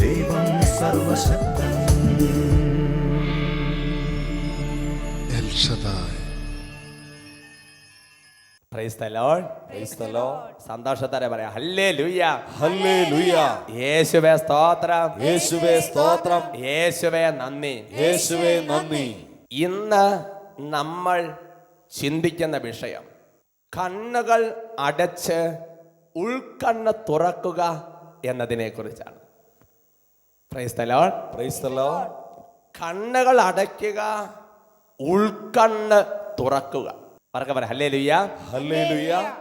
ദൈവം സർവശക്തൻ El Shaddai. Praise the Lord. Praise the Lord. സന്തോഷത്തോടെ പറയാം ഹല്ലേ ലുയ്യ Hallelujah. യേശുവേ സ്തോത്രം യേശുവേ സ്തോത്രം യേശുവേ നന്ദി യേശുവേ നന്ദി ഇന്ന് നമ്മൾ ചിന്തിക്കുന്ന വിഷയം കണ്ണുകൾ അടച്ച് ഉൾക്കണ്ണ് തുറക്കുക എന്നതിനെ കുറിച്ചാണ് praise the Lord. Praise the Lord കണ്ണുകൾ അടയ്ക്കുക ഉൾക്കണ്ണ് തുറക്കുക. പറക്ക പറ ഹല്ലേ ലുയ്യ ഹല്ലേലൂയ.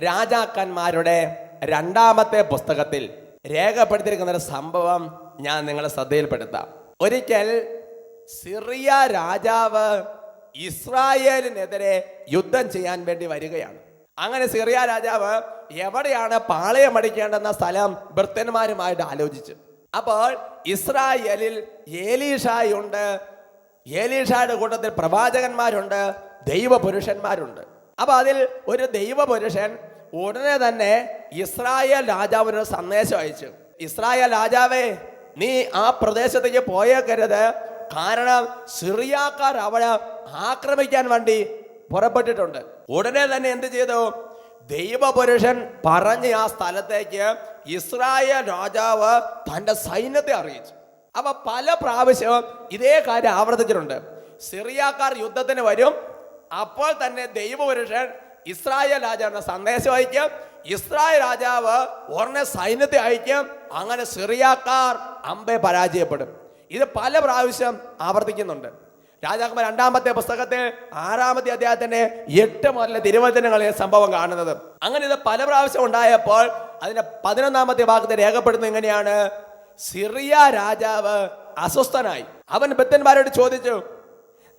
രാജാക്കന്മാരുടെ രണ്ടാമത്തെ പുസ്തകത്തിൽ രേഖപ്പെടുത്തിയിരിക്കുന്ന ഒരു സംഭവം ഞാൻ നിങ്ങളെ ശ്രദ്ധയിൽപ്പെടുത്താം. ഒരിക്കൽ സിറിയ രാജാവ് ഇസ്രായേലിനെതിരെ യുദ്ധം ചെയ്യാൻ വേണ്ടി വരികയാണ്. അങ്ങനെ സിറിയ രാജാവ് എവിടെയാണ് പാളയം അടിക്കേണ്ടെന്ന സ്ഥലം ഭൃത്യന്മാരുമായിട്ട് ആലോചിച്ചു. അപ്പോൾ ഇസ്രായേലിൽ ഏലീഷായുണ്ട് ഏലീഷായുടെ കൂട്ടത്തിൽ പ്രവാചകന്മാരുണ്ട് ദൈവപുരുഷന്മാരുണ്ട്. അപ്പൊ അതിൽ ഒരു ദൈവപുരുഷൻ ഉടനെ തന്നെ ഇസ്രായേൽ രാജാവിന് സന്ദേശം അയച്ചു. ഇസ്രായേൽ രാജാവേ നീ ആ പ്രദേശത്തേക്ക് പോയേക്കരുത്. കാരണം സിറിയാക്കാർ അവളെ ആക്രമിക്കാൻ വേണ്ടി പുറപ്പെട്ടിട്ടുണ്ട്. ഉടനെ തന്നെ എന്ത് ചെയ്തു? ദൈവപുരുഷൻ പറഞ്ഞ് ആ സ്ഥലത്തേക്ക് ഇസ്രായേൽ രാജാവ് തന്റെ സൈന്യത്തെ അറിയിച്ചു. അവ പല പ്രാവശ്യവും ഇതേ കാര്യം ആവർത്തിച്ചിട്ടുണ്ട്. സിറിയാക്കാർ യുദ്ധത്തിന് വരും. അപ്പോൾ തന്നെ ദൈവപുരുഷൻ ഇസ്രായേൽ രാജാവിന്റെ സന്ദേശം അയക്കും ഇസ്രായേൽ രാജാവ് ഉടനെ സൈന്യത്തെ അയക്കും അങ്ങനെ സിറിയാക്കാർ അമ്പെ പരാജയപ്പെടും. ഇത് പല പ്രാവശ്യം ആവർത്തിക്കുന്നുണ്ട്. രാജാക്കന്മാർ രണ്ടാമത്തെ പുസ്തകത്തിൽ ആറാമത്തെ അദ്ദേഹത്തിന്റെ എട്ട് മുതലെ തിരുവചനങ്ങളെ സംഭവം കാണുന്നത്. അങ്ങനെ ഇത് പല പ്രാവശ്യം ഉണ്ടായപ്പോൾ അതിന്റെ പതിനൊന്നാമത്തെ ഭാഗത്ത് രേഖപ്പെടുന്നത് എങ്ങനെയാണ്? സിറിയ രാജാവ് അസ്വസ്ഥനായി. അവൻ ബത്തന്മാരോട് ചോദിച്ചു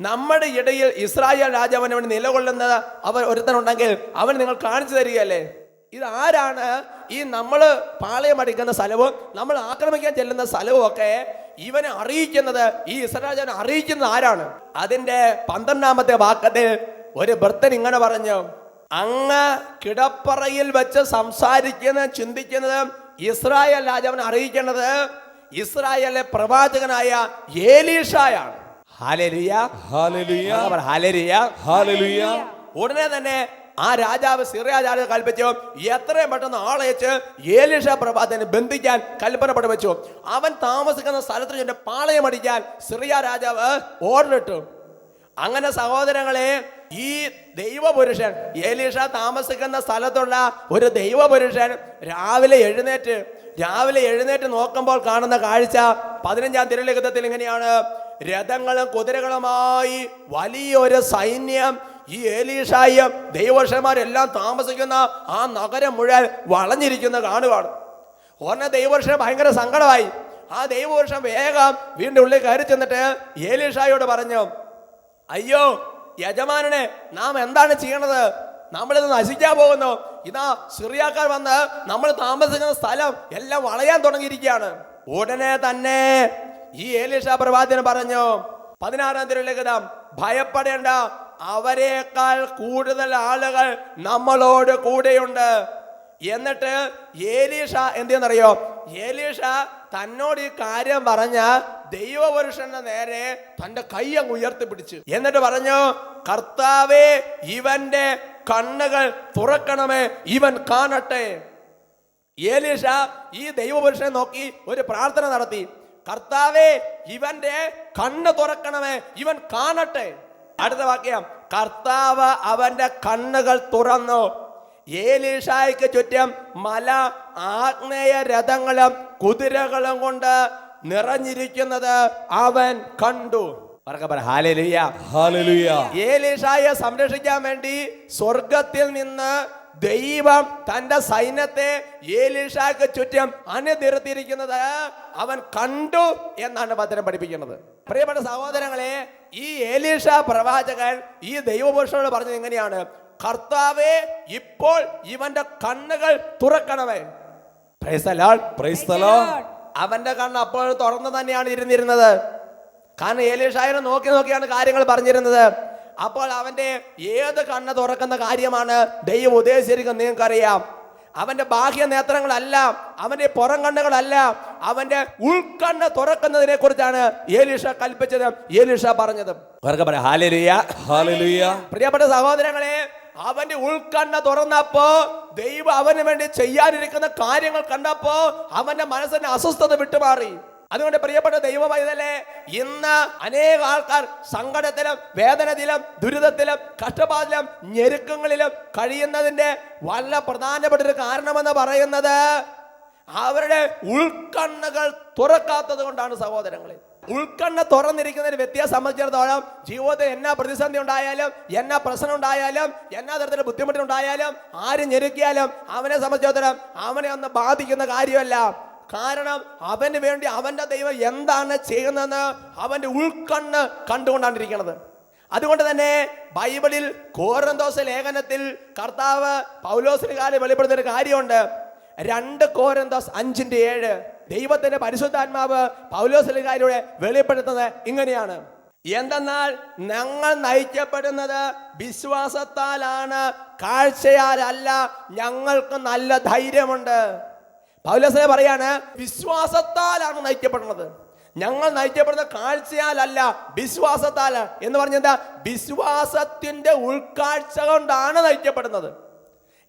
നമ്മുടെ ഇടയിൽ ഇസ്രായേൽ രാജാവൻ അവൻ നിലകൊള്ളുന്നത് അവൻ ഒരുത്തനുണ്ടെങ്കിൽ അവൻ നിങ്ങൾ കാണിച്ചു തരികയല്ലേ? ഇത് ആരാണ്? ഈ നമ്മൾ പാളയം അടിക്കുന്ന സ്ഥലവും നമ്മൾ ആക്രമിക്കാൻ ചെല്ലുന്ന സ്ഥലവും ഒക്കെ ഇവനെ അറിയിക്കുന്നത് ഈ ഇസ്രാജനെ അറിയിക്കുന്നത് ആരാണ്? അതിന്റെ പന്ത്രണ്ടാമത്തെ വാക്കത്തിൽ ഒരു ഭർത്തൻ ഇങ്ങനെ പറഞ്ഞു അങ്ങ് കിടപ്പറയിൽ വെച്ച് സംസാരിക്കുന്ന ചിന്തിക്കുന്നത് ഇസ്രായേൽ രാജാവിനെ അറിയിക്കേണ്ടത് ഇസ്രായേലിലെ പ്രവാചകനായ ഏലീഷായാണ്. ഹാലലിയ. ഹാലലിയ. ഹാലലിയ. ഹാലലിയ. ഉടനെ തന്നെ ആ രാജാവ് സിറിയ കൽപ്പിച്ചു എത്രയും പെട്ടെന്ന് ആളയച്ച് ഏലിഷ പ്രഭാതനെ ബന്ധിക്കാൻ കൽപ്പന വെച്ചു. അവൻ താമസിക്കുന്ന സ്ഥലത്ത് ചെന്ന് പാളയം അടിക്കാൻ സിറിയ രാജാവ് ഓർഡറിട്ടു. അങ്ങനെ സഹോദരങ്ങളെ ഈ ദൈവപുരുഷൻ ഏലീഷ താമസിക്കുന്ന സ്ഥലത്തുള്ള ഒരു ദൈവപുരുഷൻ രാവിലെ എഴുന്നേറ്റ് രാവിലെ എഴുന്നേറ്റ് നോക്കുമ്പോൾ കാണുന്ന കാഴ്ച പതിനഞ്ചാം തിരുലിഖിതത്തിൽ ഇങ്ങനെയാണ്. രഥങ്ങളും കുതിരകളുമായി വലിയൊരു സൈന്യം ഈ ഏലീഷായ ദൈവവർഷന്മാരെല്ലാം താമസിക്കുന്ന ആ നഗരം മുഴുവൻ വളഞ്ഞിരിക്കുന്ന കാണുകയാണ് ഉടനെ ദൈവവർഷം ഭയങ്കര സങ്കടമായി. ആ ദൈവവർഷം വേഗം വീണ്ടും ഉള്ളിൽ കയറി ചെന്നിട്ട് ഏലീഷായോട് പറഞ്ഞു അയ്യോ യജമാനനെ നാം എന്താണ് ചെയ്യണത്? നമ്മളിത് നശിക്കാൻ പോകുന്നു. ഇതാ സിറിയാക്കാർ വന്ന് നമ്മൾ താമസിക്കുന്ന സ്ഥലം എല്ലാം വളയാൻ തുടങ്ങിയിരിക്കുകയാണ്. ഉടനെ തന്നെ ഈ ഏലീഷ പ്രവാചകൻ പറഞ്ഞു പതിനാറാം തീയതി ഭയപ്പെടേണ്ട. അവരെക്കാൾ കൂടുതൽ ആളുകൾ നമ്മളോട് കൂടെയുണ്ട്. എന്നിട്ട് ഏലീഷ എന്തെന്നറിയോ? ഏലീഷ തന്നോട് ഈ കാര്യം പറഞ്ഞ ദൈവപുരുഷന്റെ നേരെ തന്റെ കൈ ഉയർത്തി പിടിച്ചു എന്നിട്ട് പറഞ്ഞു കർത്താവേ ഇവന്റെ കണ്ണുകൾ തുറക്കണമേ ഇവൻ കാണട്ടെ. ഏലീഷ ഈ ദൈവപുരുഷനെ നോക്കി ഒരു പ്രാർത്ഥന നടത്തി. കർത്താവേ ഇവന്റെ കണ്ണ് തുറക്കണമേ ഇവൻ കാണട്ടെ. അടുത്ത വാക്യം. കർത്താവ് അവന്റെ കണ്ണുകൾ തുറന്നു. ഏലീഷായ്ക്ക് ചുറ്റും മല ആഗ്നേയ രഥങ്ങളും കുതിരകളും കൊണ്ട് നിറഞ്ഞിരിക്കുന്നത് അവൻ കണ്ടു. സംരക്ഷിക്കാൻ വേണ്ടി സ്വർഗത്തിൽ നിന്ന് ദൈവം തന്റെ സൈന്യത്തെ ഏലീഷാക്ക് ചുറ്റും അണിനിരത്തിയിരിക്കുന്നത് അവൻ കണ്ടു എന്നാണ് ഭദ്രം പഠിപ്പിക്കുന്നത്. പ്രിയപ്പെട്ട സഹോദരങ്ങളെ ഈ ഏലീഷ പ്രവാചകൻ ഈ ദൈവപുരുഷനോട് പറഞ്ഞത് എങ്ങനെയാണ് കർത്താവെ ഇപ്പോൾ ഇവന്റെ കണ്ണുകൾ തുറക്കണമേ. അവന്റെ കണ്ണ് അപ്പോൾ തുറന്നു തന്നെയാണ് ഇരുന്നിരുന്നത്. കാരണം ഏലീഷായനെ നോക്കി നോക്കിയാണ് കാര്യങ്ങൾ പറഞ്ഞിരുന്നത്. അപ്പോൾ അവന്റെ ഏത് കണ്ണ് തുറക്കുന്ന കാര്യമാണ് ദൈവം ഉദ്ദേശിച്ചിരിക്കുന്നത് നിങ്ങൾക്കറിയാം. അവന്റെ ബാഹ്യ നേത്രങ്ങളല്ല അവന്റെ പുറം കണ്ണുകളല്ല അവന്റെ ഉൾക്കണ്ണ് തുറക്കുന്നതിനെ കുറിച്ചാണ് ഏലിഷ കൽപ്പിച്ചത് ഏലിഷ പറഞ്ഞത്. പ്രിയപ്പെട്ട സഹോദരങ്ങളെ അവന്റെ ഉൾക്കണ്ണ് തുറന്നപ്പോ ദൈവം അവന് വേണ്ടി ചെയ്യാനിരിക്കുന്ന കാര്യങ്ങൾ കണ്ടപ്പോ അവന്റെ മനസ്സിന്റെ അസ്വസ്ഥത വിട്ടുമാറി. അതുകൊണ്ട് പ്രിയപ്പെട്ട ദൈവമായതല്ലേ ഇന്ന് അനേക ആൾക്കാർ സങ്കടത്തിലും വേദനത്തിലും ദുരിതത്തിലും കഷ്ടപ്പാടിലും ഞെരുക്കങ്ങളിലും കഴിയുന്നതിന്റെ വളരെ പ്രധാനപ്പെട്ട ഒരു കാരണമെന്ന് പറയുന്നത് അവരുടെ ഉൾക്കണ്ണുകൾ തുറക്കാത്തത് കൊണ്ടാണ് സഹോദരങ്ങളെ. ഉൾക്കണ്ണ തുറന്നിരിക്കുന്ന ഒരു വ്യക്തിയെ സംബന്ധിച്ചിടത്തോളം ജീവിതത്തിൽ എന്നാ പ്രതിസന്ധി ഉണ്ടായാലും എന്നാ പ്രശ്നം ഉണ്ടായാലും എന്നാ തരത്തിലുള്ള ബുദ്ധിമുട്ടുണ്ടായാലും ആര് ഞെരുക്കിയാലും അവനെ സംബന്ധിച്ചിടത്തോളം അവനെ ഒന്ന് ബാധിക്കുന്ന കാര്യമല്ല. കാരണം അവന് വേണ്ടി അവന്റെ ദൈവം എന്താണ് ചെയ്യുന്നതെന്ന് അവന്റെ ഉൾക്കണ്ണ് കണ്ടുകൊണ്ടാണ് ഇരിക്കുന്നത് അതുകൊണ്ട് തന്നെ ബൈബിളിൽ കോരന്തോസ ലേഖനത്തിൽ കർത്താവ് പൗലോസിനുകാരെ വെളിപ്പെടുത്തുന്ന ഒരു കാര്യമുണ്ട്. രണ്ട് കോരന്തോസ് അഞ്ചിന്റെ ഏഴ് ദൈവത്തിന്റെ പരിശുദ്ധാത്മാവ് പൗലോസിലുകാരുടെ വെളിപ്പെടുത്തുന്നത് ഇങ്ങനെയാണ്. എന്തെന്നാൽ ഞങ്ങൾ നയിക്കപ്പെടുന്നത് വിശ്വാസത്താലാണ് കാഴ്ചയാലല്ല ഞങ്ങൾക്ക് നല്ല ധൈര്യമുണ്ട്. പൗലോസിനെ പറയാണ് വിശ്വാസത്താലാണ് നയിക്കപ്പെടുന്നത്. ഞങ്ങൾ നയിക്കപ്പെടുന്ന കാഴ്ചയാലല്ല വിശ്വാസത്താൽ എന്ന് പറഞ്ഞെന്താ വിശ്വാസത്തിന്റെ ഉൾക്കാഴ്ച കൊണ്ടാണ് നയിക്കപ്പെടുന്നത്.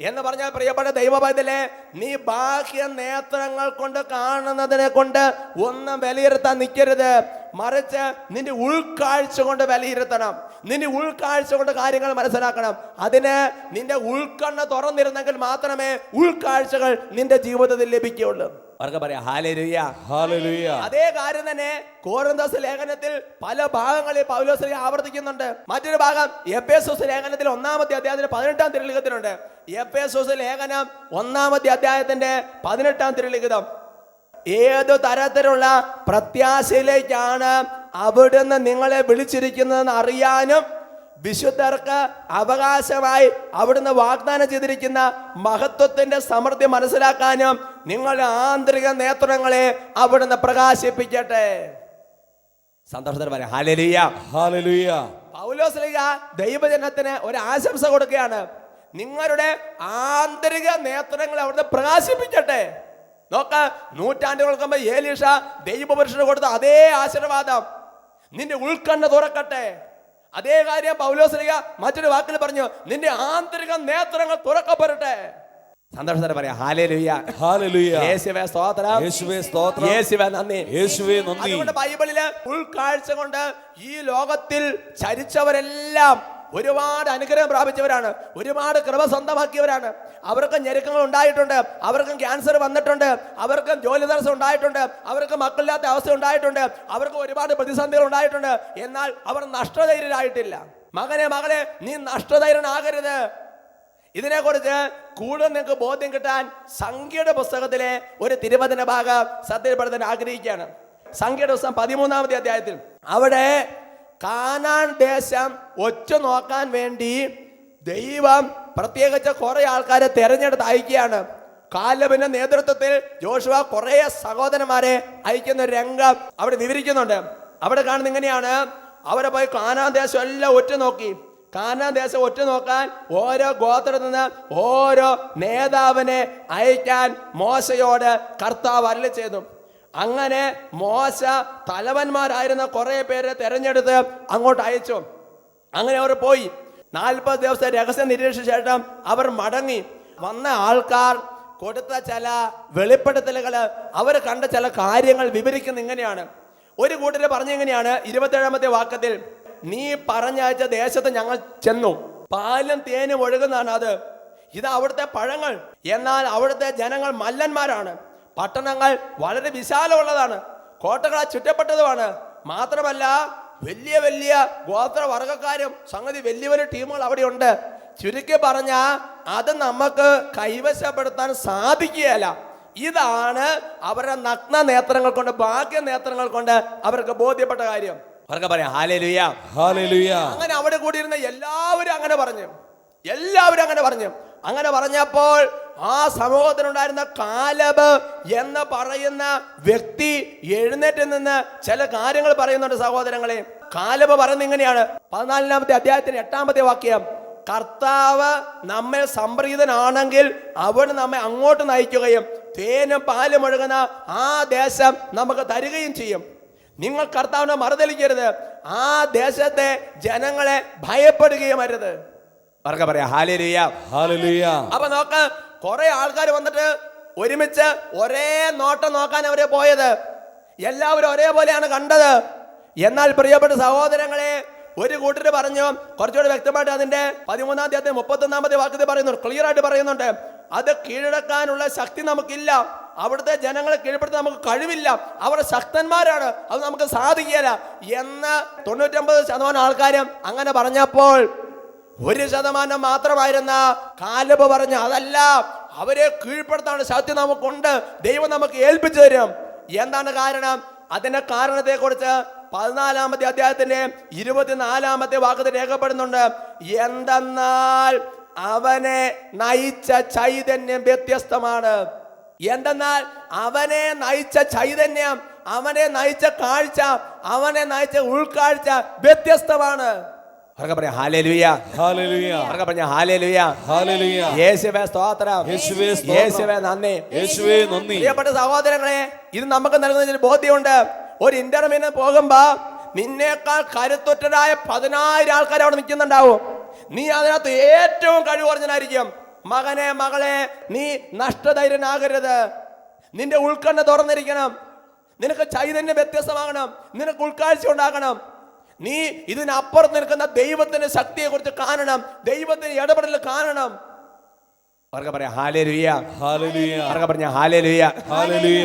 എന്ന് പറഞ്ഞാൽ പ്രിയപ്പെട്ട ദൈവഭയത്തിലെ നീ ബാഹ്യ നേത്രങ്ങൾ കൊണ്ട് കാണുന്നതിനെ കൊണ്ട് ഒന്നും വിലയിരുത്താൻ നിൽക്കരുത്. മറിച്ച് നിന്റെ ഉൾക്കാഴ്ച കൊണ്ട് വിലയിരുത്തണം. നിന്റെ ഉൾക്കാഴ്ച കൊണ്ട് കാര്യങ്ങൾ മനസ്സിലാക്കണം. അതിന് നിന്റെ ഉൾക്കണ്ണ് തുറന്നിരുന്നെങ്കിൽ മാത്രമേ ഉൾക്കാഴ്ചകൾ നിന്റെ ജീവിതത്തിൽ ലഭിക്കുകയുള്ളൂ. അവർക്ക് പറയാം? അതേ കാര്യം തന്നെ കോരന്തോസ് ലേഖനത്തിൽ പല ഭാഗങ്ങളിൽ പൗലോസ് ആവർത്തിക്കുന്നുണ്ട്. മറ്റൊരു ഭാഗം എപ്പേസോസ് ലേഖനത്തിൽ ഒന്നാമത്തെ അധ്യായത്തിന്റെ പതിനെട്ടാം തിരുലിഖിതനുണ്ട് എപ്പേസോസ് ലേഖനം ഒന്നാമത്തെ അധ്യായത്തിന്റെ പതിനെട്ടാം തിരുലിഖിതം. ഏതു തരത്തിലുള്ള പ്രത്യാശയിലേക്കാണ് അവിടുന്ന് നിങ്ങളെ വിളിച്ചിരിക്കുന്നതെന്ന് അറിയാനും വിശുദ്ധർക്ക് അവകാശമായി അവിടുന്ന് വാഗ്ദാനം ചെയ്തിരിക്കുന്ന മഹത്വത്തിന്റെ സമൃദ്ധി മനസ്സിലാക്കാനും നിങ്ങളുടെ ആന്തരിക നേത്രങ്ങളെ അവിടുന്ന് പ്രകാശിപ്പിക്കട്ടെ. സന്തോഷത്തിന് പറയാം. ഹാലലിയ ഹല്ലേലൂയ. പൗലോസ്ലിക ദൈവജനത്തിന് ഒരു ആശംസ കൊടുക്കുകയാണ്. നിങ്ങളുടെ ആന്തരിക നേത്രങ്ങളെ അവിടുന്ന് പ്രകാശിപ്പിക്കട്ടെ. നോക്ക നൂറ്റാണ്ടുകൾക്ക് മുമ്പ് ഏലീഷ ദൈവപുരുഷന് കൊടുത്ത അതേ ആശീർവാദം. നിന്റെ ഉൾക്കണ്ണ തുറക്കട്ടെ. അതേ കാര്യം പൗലോസ്ലിക മറ്റൊരു വാക്കിൽ പറഞ്ഞു നിന്റെ ആന്തരിക നേത്രങ്ങൾ തുറക്കപ്പെടട്ടെ. സന്തോഷത്തിന് പറയാം ഹല്ലേലൂയ യേശുവേ സ്തോത്രം. യേശുവേ സ്തോത്രം. യേശുവേ നന്ദി. യേശുവേ നന്ദി. അതുകൊണ്ട് ബൈബിളിൽ ഉൾക്കാഴ്ച കൊണ്ട് ഈ ലോകത്തിൽ ചരിച്ചവരെല്ലാം ഒരുപാട് അനുഗ്രഹം പ്രാപിച്ചവരാണ്. ഒരുപാട് കൃപ സ്വന്തമാക്കിയവരാണ്. അവർക്ക് ഞെരുക്കങ്ങൾ ഉണ്ടായിട്ടുണ്ട്. അവർക്കും ക്യാൻസർ വന്നിട്ടുണ്ട്. അവർക്കും ജോലി തടസ്സം ഉണ്ടായിട്ടുണ്ട്. അവർക്ക് മക്കളില്ലാത്ത അവസ്ഥ ഉണ്ടായിട്ടുണ്ട്. അവർക്ക് ഒരുപാട് പ്രതിസന്ധികൾ ഉണ്ടായിട്ടുണ്ട്. എന്നാൽ അവർ നഷ്ടധൈര്യരായിട്ടില്ല. മകനെ മകളെ നീ നഷ്ടധൈര്യനാകരുത്. ഇതിനെക്കുറിച്ച് കൂടുതൽ നിങ്ങൾക്ക് ബോധ്യം കിട്ടാൻ സംഖ്യയുടെ പുസ്തകത്തിലെ ഒരു തിരുവചന ഭാഗം സത്യപ്പെടുത്താൻ ആഗ്രഹിക്കുകയാണ്. സംഖ്യയുടെ പുസ്തകം പതിമൂന്നാമത്തെ അധ്യായത്തിൽ. അവിടെ കാനാൻ ദേശം ഒറ്റ നോക്കാൻ വേണ്ടി ദൈവം പ്രത്യേകിച്ച് കുറേ ആൾക്കാരെ തെരഞ്ഞെടുത്ത് അയക്കുകയാണ്. കാലബിന്റെ നേതൃത്വത്തിൽ ജോഷുവ കുറേ സഹോദരന്മാരെ അയക്കുന്ന രംഗം അവിടെ വിവരിക്കുന്നുണ്ട്. അവിടെ കാണുന്ന ഇങ്ങനെയാണ്. അവരെ പോയി കാനാൻ ദേശം എല്ലാം ഒറ്റ നോക്കി. കാനാൻ ദേശം ഒറ്റ നോക്കാൻ ഓരോ ഗോത്രത്തിൽ നിന്ന് ഓരോ നേതാവിനെ അയക്കാൻ മോശയോട് കർത്താവ് അല്ല ചെയ്തു. അങ്ങനെ മോശ തലവന്മാരായിരുന്ന കുറെ പേരെ തെരഞ്ഞെടുത്ത് അങ്ങോട്ട് അയച്ചു. അങ്ങനെ അവർ പോയി. നാൽപ്പത് ദിവസം രഹസ്യം നിരീക്ഷിച്ച ശേഷം അവർ മടങ്ങി. വന്ന ആൾക്കാർ കൊടുത്ത ചില വെളിപ്പെടുത്തലുകൾ അവർ കണ്ട ചില കാര്യങ്ങൾ വിവരിക്കുന്ന ഇങ്ങനെയാണ്. ഒരു കൂട്ടർ പറഞ്ഞ ഇങ്ങനെയാണ്. ഇരുപത്തേഴാമത്തെ വാക്കത്തിൽ നീ പറഞ്ഞയച്ച ദേശത്ത് ഞങ്ങൾ ചെന്നു. പാലും തേനും ഒഴുകുന്നതാണ് അത്. ഇത് അവിടുത്തെ പഴങ്ങൾ. എന്നാൽ അവിടുത്തെ ജനങ്ങൾ മല്ലന്മാരാണ്. പട്ടണങ്ങൾ വളരെ വിശാലമുള്ളതാണ്. കോട്ടകളാൽ ചുറ്റപ്പെട്ടതുമാണ്. മാത്രമല്ല വലിയ വലിയ ഗോത്ര വർഗക്കാരും സംഗതി വലിയ വലിയ ടീമുകൾ അവിടെ ഉണ്ട്. ചുരുക്കി പറഞ്ഞ അത് നമുക്ക് കൈവശപ്പെടുത്താൻ സാധിക്കുകയല്ല. ഇതാണ് അവരുടെ നഗ്ന നേത്രങ്ങൾ കൊണ്ട് ഭാഗ്യ നേത്രങ്ങൾ കൊണ്ട് അവർക്ക് ബോധ്യപ്പെട്ട കാര്യം. അവർക്ക് പറയാം അങ്ങനെ അവിടെ കൂടിയിരുന്ന എല്ലാവരും അങ്ങനെ പറഞ്ഞു. എല്ലാവരും അങ്ങനെ പറഞ്ഞു. അങ്ങനെ പറഞ്ഞപ്പോൾ ആ സമൂഹത്തിനുണ്ടായിരുന്ന കാലബ് എന്ന് പറയുന്ന വ്യക്തി എഴുന്നേറ്റ് നിന്ന് ചില കാര്യങ്ങൾ പറയുന്നുണ്ട് സഹോദരങ്ങളെ. കാലബ് പറയുന്നത് ഇങ്ങനെയാണ്. പതിനാലിനാമത്തെ അധ്യായത്തിന് എട്ടാമത്തെ വാക്യം. കർത്താവ് നമ്മെ സംപ്രീതനാണെങ്കിൽ അവൻ നമ്മെ അങ്ങോട്ട് നയിക്കുകയും തേനും പാലും ഒഴുകുന്ന ആ ദേശം നമുക്ക് തരികയും ചെയ്യും. നിങ്ങൾ കർത്താവിനെ മറുതലിക്കരുത് ആ ദേശത്തെ ജനങ്ങളെ ഭയപ്പെടുകയും അരുത്. അവർക്ക് പറയാ ഹാലലിയ. ഹാലലിയ. അപ്പൊ നോക്ക് കുറെ ആൾക്കാർ വന്നിട്ട് ഒരുമിച്ച് ഒരേ നോട്ടം നോക്കാൻ അവരെ പോയത്. എല്ലാവരും ഒരേപോലെയാണ് കണ്ടത്. എന്നാൽ പ്രിയപ്പെട്ട സഹോദരങ്ങളെ ഒരു കൂട്ടർ പറഞ്ഞു കുറച്ചുകൂടി വ്യക്തമായിട്ട് അതിന്റെ പതിമൂന്നാം തീയതി മുപ്പത്തൊന്നാമത്തെ വാക്യത്തിൽ പറയുന്നുണ്ട് ക്ലിയർ ആയിട്ട് പറയുന്നുണ്ട്. അത് കീഴടക്കാനുള്ള ശക്തി നമുക്കില്ല. അവിടുത്തെ ജനങ്ങളെ കീഴ്പ്പെടുത്താൻ നമുക്ക് കഴിവില്ല. അവർ ശക്തന്മാരാണ്. അത് നമുക്ക് സാധിക്കില്ല എന്ന് തൊണ്ണൂറ്റൊമ്പത് ശതമാനം ആൾക്കാരും അങ്ങനെ പറഞ്ഞപ്പോൾ ഒരു ശതമാനം മാത്രമായിരുന്ന കാലബ് പറഞ്ഞു അതല്ല അവരെ കീഴ്പ്പെടുത്താണ് ശക്തി നമുക്കുണ്ട്. ദൈവം നമുക്ക് ഏൽപ്പിച്ചു തരും. എന്താണ് കാരണം? അതിന്റെ കാരണത്തെ കുറിച്ച് പതിനാലാമത്തെ അദ്ദേഹത്തിന്റെ ഇരുപത്തിനാലാമത്തെ വാക്കത്തിൽ രേഖപ്പെടുന്നുണ്ട്. എന്തെന്നാൽ അവനെ നയിച്ച ചൈതന്യം വ്യത്യസ്തമാണ്. എന്തെന്നാൽ അവനെ നയിച്ച ചൈതന്യം അവനെ നയിച്ച കാഴ്ച അവനെ നയിച്ച ഉൾക്കാഴ്ച വ്യത്യസ്തമാണ്. പറഞ്ഞ യേശുവേ സ്തോത്രം. യേശുവേ യേശുവേ നന്ദി. യേശുവേ നന്ദി. പ്രിയപ്പെട്ട സഹോദരങ്ങളെ ഇത് നമുക്ക് നൽകുന്ന ബോധ്യമുണ്ട്. ഒരു ഇന്റർവ്യൂവിന് പോകുമ്പോ നിന്നേക്കാൾ കരുത്തുറ്റരായ പതിനായിരം ആൾക്കാർ അവിടെ നിൽക്കുന്നുണ്ടാവും. നീ അതിനകത്ത് ഏറ്റവും കഴിവ് കുറഞ്ഞനായിരിക്കും മകനെ മകളെ നീ നഷ്ടധൈര്യനാകരുത്. നിന്റെ ഉൾക്കണ്ണ് തുറന്നിരിക്കണം. നിനക്ക് ചൈതന്യം വ്യത്യസ്തമാകണം. നിനക്ക് ഉൾക്കാഴ്ച ഉണ്ടാകണം. നീ ഇതിനപ്പുറത്ത് നിൽക്കുന്ന ദൈവത്തിന്റെ ശക്തിയെ കുറിച്ച് കാണണം. ദൈവത്തിന്റെ ഇടപെടൽ കാണണം. അവർക്ക് പറയാം അവർക്ക് പറഞ്ഞ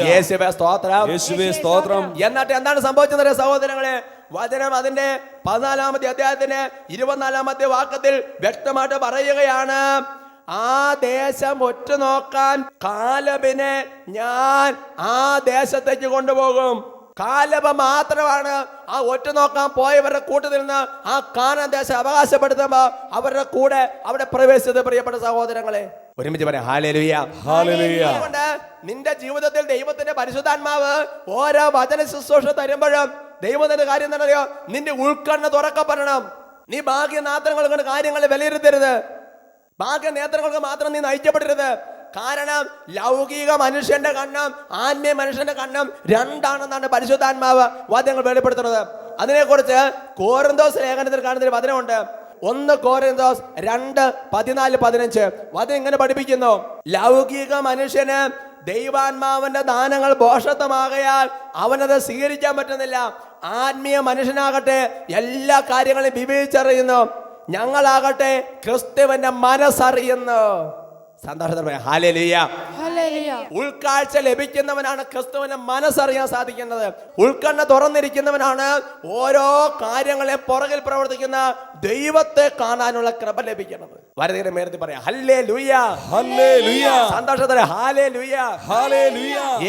യേശുവേ സ്തോത്രം. യേശുവേ സ്തോത്രം. എന്നിട്ട് എന്താണ് സംഭവിച്ചത് സഹോദരങ്ങളെ? വചനം അതിന്റെ പതിനാലാമത്തെ അധ്യായത്തിന്റെ ഇരുപത്തിനാലാമത്തെ വാക്കത്തിൽ വ്യക്തമായിട്ട് പറയുകയാണ് ആ ദേശം ഒറ്റ നോക്കാൻ കാലബിനെ ഞാൻ ആ ദേശത്തേക്ക് കൊണ്ടുപോകും. കാലബ മാത്രമാണ് ആ ഒറ്റ നോക്കാൻ പോയവരുടെ കൂട്ടത്തിൽ നിന്ന് ആ കാനാൻ ദേശം അവകാശപ്പെടുത്തുമ്പോ അവരുടെ കൂടെ അവിടെ പ്രവേശിച്ചത് പ്രിയപ്പെട്ട സഹോദരങ്ങളെ. ഒരുമിച്ച് പറയാം അതുകൊണ്ട് നിന്റെ ജീവിതത്തിൽ ദൈവത്തിന്റെ പരിശുദ്ധാത്മാവ് ഓരോ വചന ശുശ്രൂഷ തരുമ്പോഴും ദൈവത്തിന്റെ കാര്യം എന്താണെന്നറിയോ? നിന്റെ ഉൾക്കണ്ണ് തുറക്കപ്പെടണം. നീ ഭാഗ്യ നാത്രങ്ങൾ കാര്യങ്ങൾ കാര്യങ്ങളെ വിലയിരുത്തരുത്. ഭാഗ്യ നേത്രങ്ങൾക്ക് മാത്രം നീ നയിക്കപ്പെടരുത്. കാരണം ലൗകിക മനുഷ്യന്റെ കണ്ണം ആത്മീയ മനുഷ്യന്റെ കണ്ണം രണ്ടാണെന്നാണ് പരിശുദ്ധാത്മാവ് വാദ്യങ്ങൾ വെളിപ്പെടുത്തുന്നത്. അതിനെക്കുറിച്ച് കോരന്തോസ് ലേഖനത്തിൽ കാണുന്ന ഒരു വചനമുണ്ട്. ഒന്ന് കോരന്തോസ് രണ്ട് പതിനാല് പതിനഞ്ച്. വചനം ഇങ്ങനെ പഠിപ്പിക്കുന്നു. ലൗകിക മനുഷ്യന് ദൈവാത്മാവിന്റെ ദാനങ്ങൾ ബോഷത്വമാകയാൽ അവനത് സ്വീകരിക്കാൻ പറ്റുന്നില്ല. ആത്മീയ മനുഷ്യനാകട്ടെ എല്ലാ കാര്യങ്ങളും വിവേചിച്ചറിയുന്നു. ഞങ്ങളാകട്ടെ ക്രിസ്തുവിന്റെ മനസ്സറിയുന്നു. സന്തോഷത്തോടെ ഹാലേലിയ. ഉൾക്കാഴ്ച ലഭിക്കുന്നവനാണ് ക്രിസ്തുവിനെ മനസ്സറിയാൻ സാധിക്കുന്നത്. ഉൾക്കണ്ണ തുറന്നിരിക്കുന്നവനാണ് ഓരോ കാര്യങ്ങളെ പുറകിൽ പ്രവർത്തിക്കുന്ന ദൈവത്തെ കാണാനുള്ള കൃപ ലഭിക്കുന്നത്. വരതിയുടെ മേരത്തിൽ പറയാം ഹല്ലേ സന്തോഷത്തോടെ ഹാലേ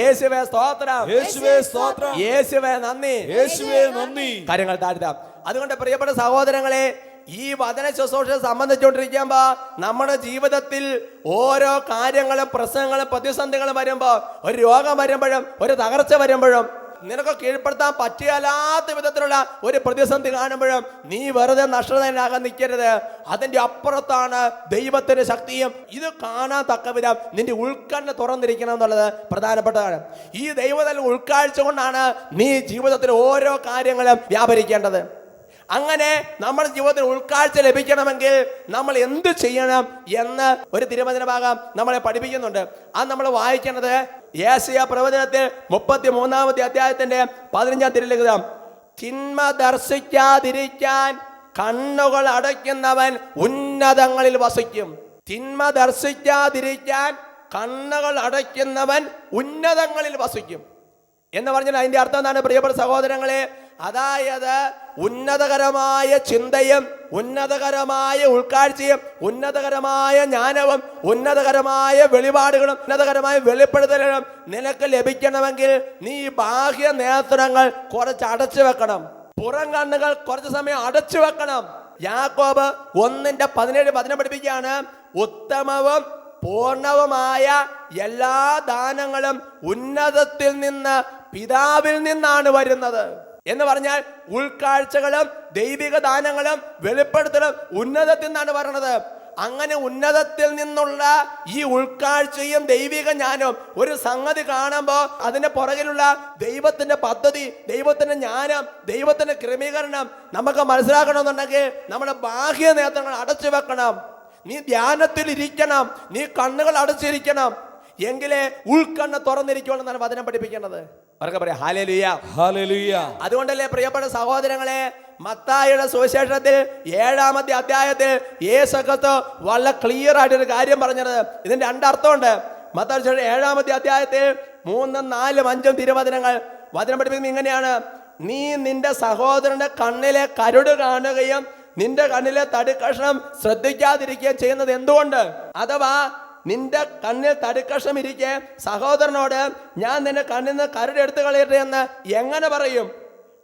യേശുവേ സ്തോത്രം. യേശുവേ സ്തോത്രം. യേശുവേ നന്ദി. യേശുവേ നന്ദി. കാര്യങ്ങൾ താഴ്ത്താം. അതുകൊണ്ട് പ്രിയപ്പെട്ട സഹോദരങ്ങളെ ഈ വചന ശുശ്രൂഷ സംബന്ധിച്ചുകൊണ്ടിരിക്കുമ്പോ നമ്മുടെ ജീവിതത്തിൽ ഓരോ കാര്യങ്ങളും പ്രശ്നങ്ങളും പ്രതിസന്ധികളും വരുമ്പോ ഒരു രോഗം വരുമ്പോഴും ഒരു തകർച്ച വരുമ്പോഴും നിനക്ക് കീഴ്പ്പെടുത്താൻ പറ്റിയല്ലാത്ത വിധത്തിലുള്ള ഒരു പ്രതിസന്ധി കാണുമ്പോഴും നീ വെറുതെ നഷ്ടതനാകാൻ നിൽക്കരുത്. അതിന്റെ അപ്പുറത്താണ് ദൈവത്തിന്റെ ശക്തിയും. ഇത് കാണാൻ തക്ക വിധം നിന്റെ ഉൾക്കണ്ണ് തുറന്നിരിക്കണം എന്നുള്ളത് പ്രധാനപ്പെട്ടതാണ് ഈ ദൈവത്തിൽ ഉൾക്കാഴ്ച കൊണ്ടാണ് നീ ജീവിതത്തിൽ ഓരോ കാര്യങ്ങളും വ്യാപരിക്കേണ്ടത്. അങ്ങനെ നമ്മുടെ ജീവിതത്തിൽ ഉൾക്കാഴ്ച ലഭിക്കണമെങ്കിൽ നമ്മൾ എന്ത് ചെയ്യണം എന്ന് ഒരു തിരുവചന ഭാഗം നമ്മളെ പഠിപ്പിക്കുന്നുണ്ട്. അത് നമ്മൾ വായിക്കേണ്ടത് ഏസിയ പ്രവചനത്തിൽ മുപ്പത്തി മൂന്നാമത്തെ അധ്യായത്തിന്റെ പതിനഞ്ചാം തിരുലിഖിതം. തിന്മ ദർശിക്കാതിരിക്കാൻ കണ്ണുകൾ അടയ്ക്കുന്നവൻ ഉന്നതങ്ങളിൽ വസിക്കും. തിന്മ ദർശിക്കാതിരിക്കാൻ കണ്ണുകൾ അടയ്ക്കുന്നവൻ ഉന്നതങ്ങളിൽ വസിക്കും. എന്ന് പറഞ്ഞാൽ അതിന്റെ അർത്ഥം എന്താണ്? പ്രിയപ്പെട്ട സഹോദരങ്ങളെ അതായത് ഉന്നതകരമായ ചിന്തയും ഉന്നതകരമായ ഉൾക്കാഴ്ചയും ഉന്നതകരമായ ജ്ഞാനവും ഉന്നതകരമായ വെളിപാടുകളും ഉന്നതകരമായ വെളിപ്പെടുത്തലുകളും നിനക്ക് ലഭിക്കണമെങ്കിൽ നീ ബാഹ്യ നേത്രങ്ങൾ കുറച്ച് അടച്ചു വെക്കണം. പുറം കണ്ണുകൾ കുറച്ച് സമയം അടച്ചു വെക്കണം. യാക്കോബ് ഒന്നിന്റെ പതിനേഴ് പതിനെ പഠിപ്പിക്കുകയാണ്. ഉത്തമവും പൂർണവുമായ എല്ലാ ദാനങ്ങളും ഉന്നതത്തിൽ നിന്ന് പിതാവിൽ നിന്നാണ് വരുന്നത്. എന്ന് പറഞ്ഞാൽ ഉൾക്കാഴ്ചകളും ദൈവിക ദാനങ്ങളും വെളിപ്പെടുത്തലും ഉന്നതത്തിൽ നിന്നാണ് പറയണത് അങ്ങനെ ഉന്നതത്തിൽ നിന്നുള്ള ഈ ഉൾക്കാഴ്ചയും ദൈവിക ജ്ഞാനവും ഒരു സംഗതി കാണുമ്പോൾ അതിന്റെ പുറകിലുള്ള ദൈവത്തിന്റെ പദ്ധതി ദൈവത്തിന്റെ ജ്ഞാനം ദൈവത്തിന്റെ ക്രമീകരണം നമുക്ക് മനസ്സിലാക്കണമെന്നുണ്ടെങ്കിൽ നമ്മുടെ ബാഹ്യ നേത്രങ്ങൾ അടച്ചു വെക്കണം. നീ ധ്യാനത്തിൽ ഇരിക്കണം. നീ കണ്ണുകൾ അടച്ചിരിക്കണം. എങ്കിലേ ഉൾക്കണ്ണ് തുറന്നിരിക്കുകയാണെന്നാണ് വചനം പഠിപ്പിക്കുന്നത് അതുകൊണ്ടല്ലേ പ്രിയപ്പെട്ട സഹോദരങ്ങളെ മത്തായുടെ സുവിശേഷത്തിൽ ഏഴാമത്തെ അധ്യായത്തിൽ യേശക്കത്ത് വളരെ ക്ലിയർ ആയിട്ട് ഒരു കാര്യം പറഞ്ഞത്. ഇതിന്റെ രണ്ടർത്ഥമുണ്ട്. മത്തായ ഏഴാമത്തെ അധ്യായത്തിൽ മൂന്നും നാലും അഞ്ചും തിരുവചനങ്ങൾ. വചനം പഠിപ്പിക്കുന്നത് ഇങ്ങനെയാണ്. നീ നിന്റെ സഹോദരന്റെ കണ്ണിലെ കരുട് കാണുകയും നിന്റെ കണ്ണിലെ തടിക്കഷ്ണം ശ്രദ്ധിക്കാതിരിക്കുകയും ചെയ്യുന്നത് എന്തുകൊണ്ട്? അഥവാ നിന്റെ കണ്ണിൽ തടിക്കഷ്ണം ഇരിക്കെ സഹോദരനോട് ഞാൻ നിന്റെ കണ്ണിൽ നിന്ന് കരടെടുത്ത് കളയട്ടെ എന്ന് എങ്ങനെ പറയും?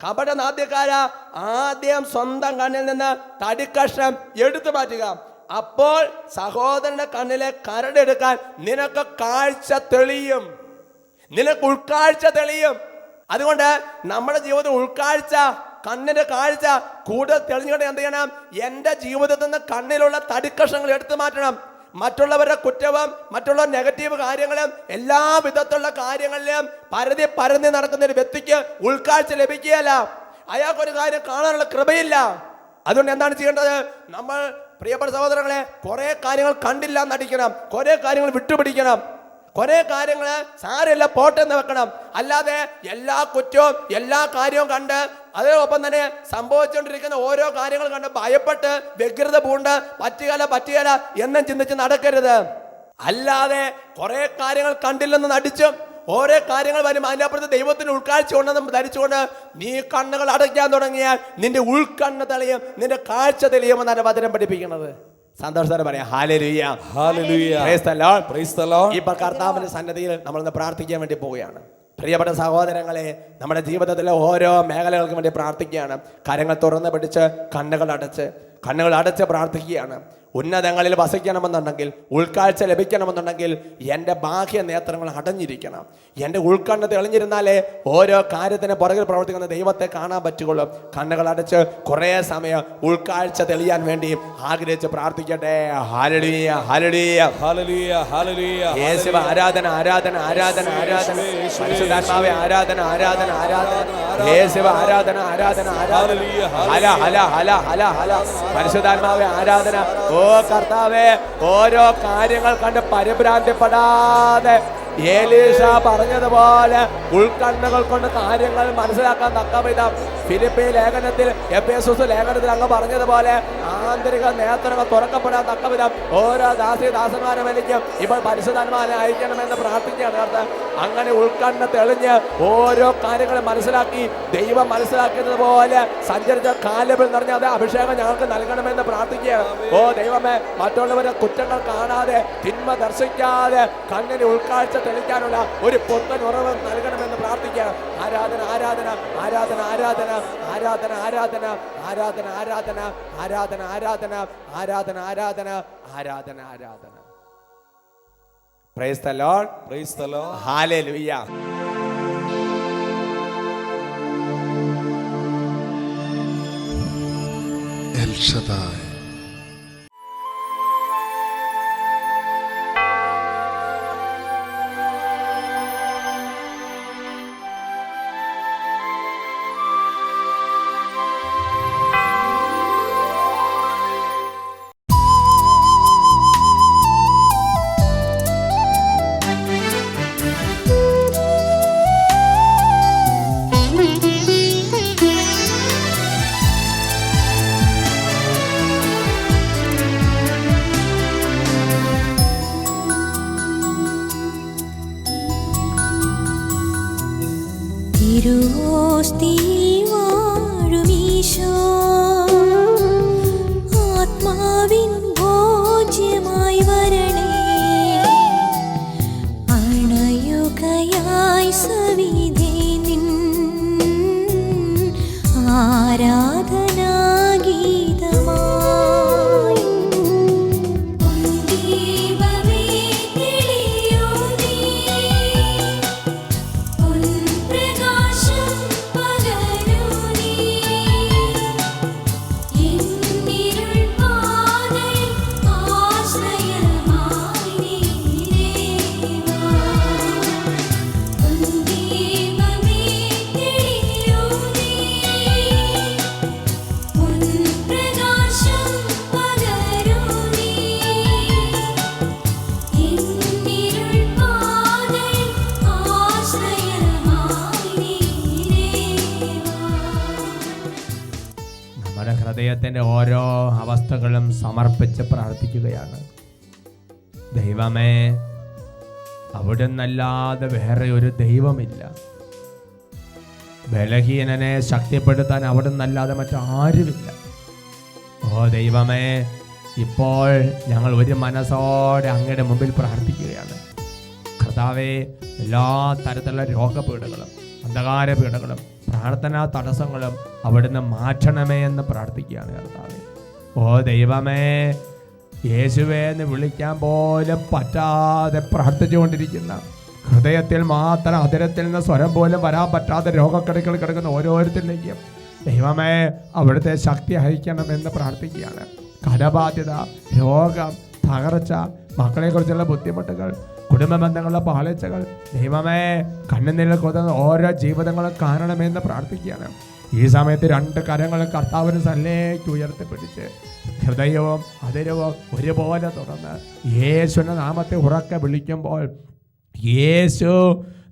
കപട നാദ്യക്കാര ആദ്യം സ്വന്തം കണ്ണിൽ നിന്ന് തടിക്കഷ്ണം എടുത്തു മാറ്റുക. അപ്പോൾ സഹോദരന്റെ കണ്ണിലെ കരടെടുക്കാൻ നിനക്ക് കാഴ്ച തെളിയും. നിനക്ക് ഉൾക്കാഴ്ച തെളിയും. അതുകൊണ്ട് നമ്മുടെ ജീവിതത്തിൽ ഉൾക്കാഴ്ച കണ്ണിന്റെ കാഴ്ച കൂടുതൽ തെളിഞ്ഞുകൊണ്ട് എന്ത് ചെയ്യണം? എന്റെ ജീവിതത്തിൽ നിന്ന് കണ്ണിലുള്ള തടിക്കഷ്ണങ്ങൾ എടുത്തു മാറ്റണം. മറ്റുള്ളവരുടെ കുറ്റവും മറ്റുള്ള നെഗറ്റീവ് കാര്യങ്ങളും എല്ലാ വിധത്തിലുള്ള കാര്യങ്ങളിലും പരതി പരന്നി നടക്കുന്ന ഒരു വ്യക്തിക്ക് ഉൾക്കാഴ്ച ലഭിക്കുകയല്ല. അയാൾക്കൊരു കാര്യം കാണാനുള്ള കൃപയില്ല. അതുകൊണ്ട് എന്താണ് ചെയ്യേണ്ടത്? നമ്മൾ പ്രിയപ്പെട്ട സഹോദരങ്ങളെ കുറേ കാര്യങ്ങൾ കണ്ടില്ല നടിക്കണം. കുറേ കാര്യങ്ങൾ വിട്ടുപിടിക്കണം. കുറെ കാര്യങ്ങൾ സാരമില്ല പോട്ടെന്ന് വെക്കണം. അല്ലാതെ എല്ലാ കുറ്റവും എല്ലാ കാര്യവും കണ്ട് അതോടൊപ്പം തന്നെ സംഭവിച്ചുകൊണ്ടിരിക്കുന്ന ഓരോ കാര്യങ്ങൾ കണ്ട് ഭയപ്പെട്ട് വ്യഗ്രത പൂണ്ട് പറ്റുകല പറ്റുകല എന്നും ചിന്തിച്ച് നടക്കരുത്. അല്ലാതെ കുറെ കാര്യങ്ങൾ കണ്ടില്ലെന്ന് നടിച്ചും ഓരോ കാര്യങ്ങൾ വരും. അതിനപ്പുറത്ത് ദൈവത്തിന് ഉൾക്കാഴ്ച ഉണ്ടെന്ന് ധരിച്ചുകൊണ്ട് നീ കണ്ണുകൾ അടയ്ക്കാൻ തുടങ്ങിയാൽ നിന്റെ ഉൾക്കണ്ണ് തെളിയും നിന്റെ കാഴ്ച തെളിയുമെന്നാണ് വചനം പഠിപ്പിക്കുന്നത്. സന്തോഷത്തോടെ പറയാം. പ്രൈസ് ദി ലോർഡ് കർത്താവിന്റെ സന്നദ്ധിയിൽ നമ്മളിന്ന് പ്രാർത്ഥിക്കാൻ വേണ്ടി പോവുകയാണ്. പ്രിയപ്പെട്ട സഹോദരങ്ങളെ നമ്മുടെ ജീവിതത്തിലെ ഓരോ മേഖലകൾക്കും വേണ്ടി പ്രാർത്ഥിക്കുകയാണ്. കരങ്ങൾ തുറന്ന് പിടിച്ച് കണ്ണുകൾ അടച്ച് കണ്ണുകൾ അടച്ച് പ്രാർത്ഥിക്കുകയാണ്. ഉന്നതങ്ങളിൽ വസിക്കണമെന്നുണ്ടെങ്കിൽ ഉൾക്കാഴ്ച ലഭിക്കണമെന്നുണ്ടെങ്കിൽ എന്റെ ബാഹ്യ നേത്രങ്ങൾ അടഞ്ഞിരിക്കണം. എന്റെ ഉൾക്കണ്ണ് തെളിഞ്ഞിരുന്നാലേ ഓരോ കാര്യത്തിന് പുറകിൽ പ്രവർത്തിക്കുന്ന ദൈവത്തെ കാണാൻ പറ്റുകയുള്ളൂ. കണ്ണുകൾ അടച്ച് കുറേ സമയം ഉൾക്കാഴ്ച തെളിയാൻ വേണ്ടി ആഗ്രഹിച്ച് പ്രാർത്ഥിക്കട്ടെ. ഹരളിയ ഹരളിയ ഹല്ലേലൂയ ഹല്ലേലൂയ യേശുവ ആരാധന ആരാധന ആരാധന ആരാധന. പരിശുദ്ധാത്മാവെ ആരാധന ആരാധന ആരാധന. യേശുവ ആരാധന ആരാധന ആരാധന. ഹല ഹല ഹല ഹല ഹല. പരിശുദ്ധാത്മാവെ ആരാധന. ഓ കർത്താവേ ഓരോ കാര്യങ്ങൾ കണ്ട് പരിഭ്രാന്തിപ്പെടാതെ ഏലീഷ പറഞ്ഞതുപോലെ ഉൾക്കണ്ണുകൾ കൊണ്ട് കാര്യങ്ങൾ മനസ്സിലാക്കാൻ തക്ക വിധം ഫിലിപ്പി ലേഖനത്തിൽ ലേഖനത്തിൽ അങ്ങ് പറഞ്ഞതുപോലെ ആന്തരിക നേത്രങ്ങൾ തുറക്കപ്പെടാൻ തക്ക വിധം ഓരോ ദാസി ദാസന്മാരെ വലിക്കും ഇപ്പോൾ പരിശുദ്ധന്മാരെ അയക്കണമെന്ന് പ്രാർത്ഥിക്കുകയാണ് കർത്താവ്. അങ്ങനെ ഉൾക്കണ്ണ് തെളിഞ്ഞ് ഓരോ കാര്യങ്ങളും മനസ്സിലാക്കി ദൈവം മനസ്സിലാക്കുന്നത് പോലെ സഞ്ചരിച്ച കാലബിൽ നിറഞ്ഞ അത് അഭിഷേകം ഞങ്ങൾക്ക് നൽകണമെന്ന് പ്രാർത്ഥിക്കുകയാണ് ഓ ദൈവമേ മറ്റുള്ളവരെ കുറ്റങ്ങൾ കാണാതെ തിന്മ ദർശിക്കാതെ കണ്ണിന് ഉൾക്കാഴ്ച തെളിക്കാനുള്ള ഒരു പൊത്തൻ ഉറവ് നൽകണമെന്ന് പ്രാർത്ഥിക്കുക ആരാധന ആരാധന ആരാധന ആരാധന ആരാധന ആരാധന ആരാധന ആരാധന ആരാധന ആരാധന ആരാധന ആരാധന ആരാധന ആരാധന പ്രൈസ് El Shaddai. സമർപ്പിച്ച് പ്രാർത്ഥിക്കുകയാണ്. ദൈവമേ അവിടുന്നല്ലാതെ വേറെ ഒരു ദൈവമില്ല. ബലഹീനനെ ശക്തിപ്പെടുത്താൻ അവിടെ നിന്നല്ലാതെ മറ്റാരുമില്ല. ഓ ദൈവമേ ഇപ്പോൾ ഞങ്ങൾ ഒരു മനസ്സോടെ അങ്ങയുടെ മുമ്പിൽ പ്രാർത്ഥിക്കുകയാണ്. കർത്താവെ എല്ലാ തരത്തിലുള്ള രോഗപീഠകളും അന്ധകാര പീഠകളും പ്രാർത്ഥനാ തടസ്സങ്ങളും അവിടുന്ന് മാറ്റണമേ എന്ന് പ്രാർത്ഥിക്കുകയാണ് കർത്താവെ. ഓ ദൈവമേ യേശുവേ എന്ന് വിളിക്കാൻ പോലും പറ്റാതെ പ്രാർത്ഥിച്ചുകൊണ്ടിരിക്കുന്ന ഹൃദയത്തിൽ മാത്രം അതിരത്തിൽ നിന്ന് സ്വരം പോലും വരാൻ പറ്റാതെ രോഗക്കെടുക്കൾ കിടക്കുന്ന ഓരോരുത്തരിലേക്കും ദൈവമേ അവിടുത്തെ ശക്തി അയക്കണമെന്ന് പ്രാർത്ഥിക്കുകയാണ്. കടബാധ്യത രോഗം തകർച്ച മക്കളെക്കുറിച്ചുള്ള ബുദ്ധിമുട്ടുകൾ കുടുംബ ബന്ധങ്ങളുടെ പാളിച്ചകൾ ദൈവമേ കണ്ണുനീരിൽ കൊതുന്ന ഓരോ ജീവിതങ്ങളും കാണണമെന്ന് പ്രാർത്ഥിക്കുകയാണ്. ഈ സമയത്ത് രണ്ട് കരങ്ങൾ കർത്താവിന് സല്ലേക്ക് ഉയർത്തിപ്പിടിച്ച് ഹൃദയവും അതിരവും ഒരുപോലെ തുറന്ന് യേശുവിന്റെ നാമത്തെ ഉറക്കെ വിളിക്കുമ്പോൾ യേശു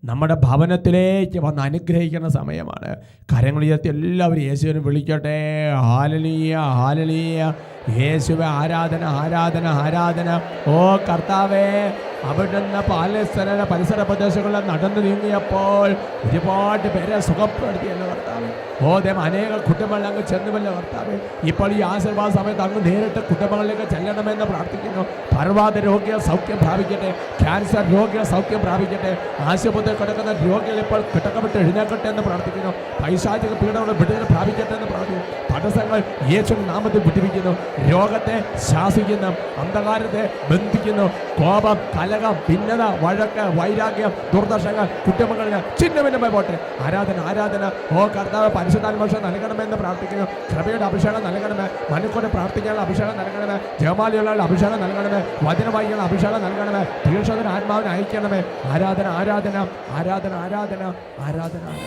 നമ്മുടെ ഭവനത്തിലേക്ക് വന്ന് അനുഗ്രഹിക്കുന്ന സമയമാണ്. കരങ്ങൾ ഉയർത്തി എല്ലാവരും യേശുവിനെ വിളിക്കട്ടെ. ഹാലലീയ ഹാലലീയ യേശുവെ ആരാധന ആരാധന ആരാധന. ഓ കർത്താവേ അവിടുന്ന് പാലസ്തന പരിസര പ്രദേശങ്ങളിൽ നടന്നു നീങ്ങിയപ്പോൾ ഒരുപാട് പേരെ സുഖപ്പെടുത്തിയല്ലോ കർത്താവ്. ഓ ദൈവം അനേക കുടുംബങ്ങൾ അങ്ങ് ചെന്നുവല്ലോ കർത്താവ്. ഇപ്പോൾ ഈ ആശീർവാദ സമയത്ത് അങ്ങ് നേരിട്ട് കുടുംബങ്ങളിലേക്ക് ചെല്ലണമെന്ന് പ്രാർത്ഥിക്കുന്നു. പർവാത രോഗികൾ സൗഖ്യം പ്രാപിക്കട്ടെ. ക്യാൻസർ രോഗികൾ സൗഖ്യം പ്രാപിക്കട്ടെ. ആശുപത്രി കിടക്കുന്ന രോഗികൾ ഇപ്പോൾ കിടക്കപ്പെട്ട് എഴുന്നേക്കട്ടെ എന്ന് പ്രാർത്ഥിക്കുന്നു. പൈശാചിക പീഡനങ്ങൾ വിടുതൽ പ്രാപിക്കട്ടെ എന്ന് പ്രാർത്ഥിക്കുന്നു. തടസ്സങ്ങൾ യേശു നാമത്തിൽ പിടിപ്പിക്കുന്നു രോഗത്തെ ശാസിക്കുന്നു അന്ധകാരത്തെ ബന്ധിക്കുന്നു. കോപം കലകം ഭിന്നത വഴക്ക് വൈരാഗ്യം ദുർദർശങ്ങൾ കുറ്റമങ്ങളിൽ ചിഹ്നഭിന്നമായി പോട്ടെ. ആരാധന ആരാധന. ഓ കർത്താവ് പരിശുദ്ധാത്മോഷം നൽകണമെന്ന് പ്രാർത്ഥിക്കുന്നു. കൃപയുടെ അഭിഷേകം നൽകണമേ. മനുക്കൂടെ പ്രാർത്ഥിക്കാനുള്ള അഭിഷേകം നൽകണമേ. ജമാലിയുള്ള അഭിഷേകം നൽകണമേ. വചനവായിക്കുള്ള അഭിഷേകം നൽകണമേ. തീർച്ചയായും ആത്മാവിനെ അയക്കണമേ. ആരാധന ആരാധന ആരാധന ആരാധന ആരാധന. ആരാധന